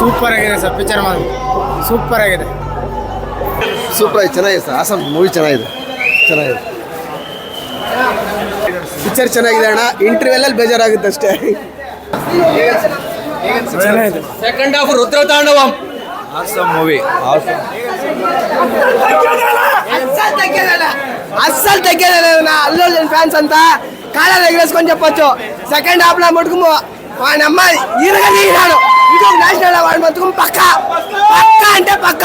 Super ಆಗಿದೆ sir picture ಮಾತ್ರ super ಆಗಿದೆ ಸೂಪರ್ ಆಗಿ ಚೆನ್ನಾಗಿದೆ ಸರ್ ಆಸಮ್ ಮೂವಿ ಚೆನ್ನಾಗಿದೆ ಚೆನ್ನಾಗಿದೆ ಪಿಕ್ಚರ್ ಚೆನ್ನಾಗಿದೆ ಅಣ್ಣ ಇಂಟರ್ವ್ಯೂಲಲ್ಲಿ ಬೇಜಾರಾಗುತ್ತೆ ಅಷ್ಟೇ ಚೆನ್ನಾಗಿದೆ ಸೆಕೆಂಡ್ ಹಾಫ್ ರುದ್ರ ತಾಂಡವಂ అస్సలు తగ్గేదే అల్లు అర్జున్ ఫ్యాన్స్ అంతా కాళ్ళ ఎగరేసుకొని చెప్పొచ్చు సెకండ్ హాఫ్ లో మటుకు వాడి అమ్మాయి ఈరగా తీసినాడు ఇంకొక నేషనల్ అవార్డు బతుకం పక్క. పక్క అంటే పక్క.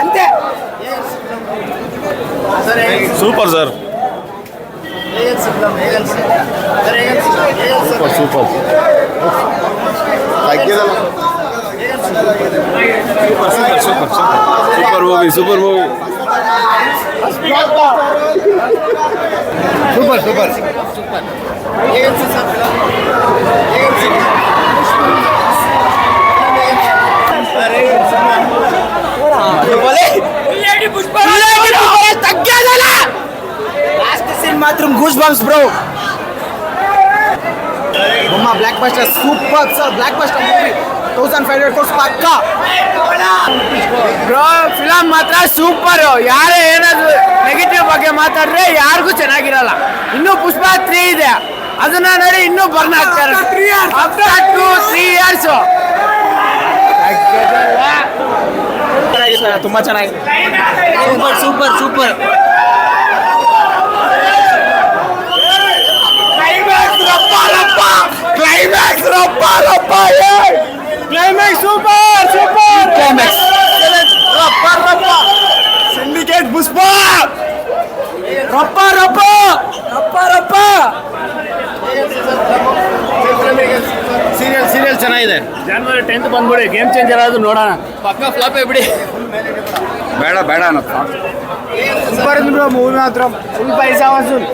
అంతే. Super sir. Super super. Super super super movie super movie. Super super. Super super last scene మాత్రం గూస్ బంప్స్ బ్రో బొమ్మ blockbuster super sir blockbuster movie thousand five hundred crores ಪಕ್ಕ ಬ್ರೋ ಫಿಲಮ್ ಮಾತ್ರ super ಯಾರೇ ಏನಾದ್ರು negative ಬಗ್ಗೆ ಮಾತಾಡಿದ್ರೆ ಯಾರಿಗೂ ಚೆನ್ನಾಗಿರಲ್ಲ ಇನ್ನು ಪುಷ್ಪ ತ್ರೀ ಇದೆ ಅದನ್ನ ನೋಡಿ ಇನ್ನೂ ಬರ್ನ್ ಆಗ್ತಾರೆ ಆಫ್ಟರ್ ಟೂ ತ್ರೀ ಇಯರ್ಸ್ ತುಂಬಾ ಚೆನ್ನಾಗಿದೆ. Super super super. ಕ್ಲೈಮ್ಯಾಕ್ಸ್ ರಪ್ಪ ರಪ್ಪ. Climax super super. ಕ್ಲೈಮ್ಯಾಕ್ಸ್ ರಪ್ಪ ರಪ್ಪ. ಸಿಂಡಿಕೇಟ್ ಪುಷ್ಪ. ರಪ್ಪ ರಪ್ಪ. ರಪ್ಪ ರಪ್ಪ. ಸೀರಿಯಲ್ ಸೀರಿಯಲ್ ಚೆನ್ನಾಗಿದೆ. ಜನವರಿ ಟೆಂತ್ ಬಂದ್ಬಿಡಿ ಗೇಮ್ ಚೇಂಜರ್ ಆದ್ರೂ ನೋಡೋಣ. ಪಕ್ಕ ಫ್ಲಾಪ್ ಬಿಡಿ. ಬೇಡ ಬೇಡ ಅನ್ನೋದು. ಸೂಪರ್ ಬ್ರೋ ಮೂವಿ ಮಾತ್ರ. ಫುಲ್ ಪೈಸಾ ವಸೂಲ್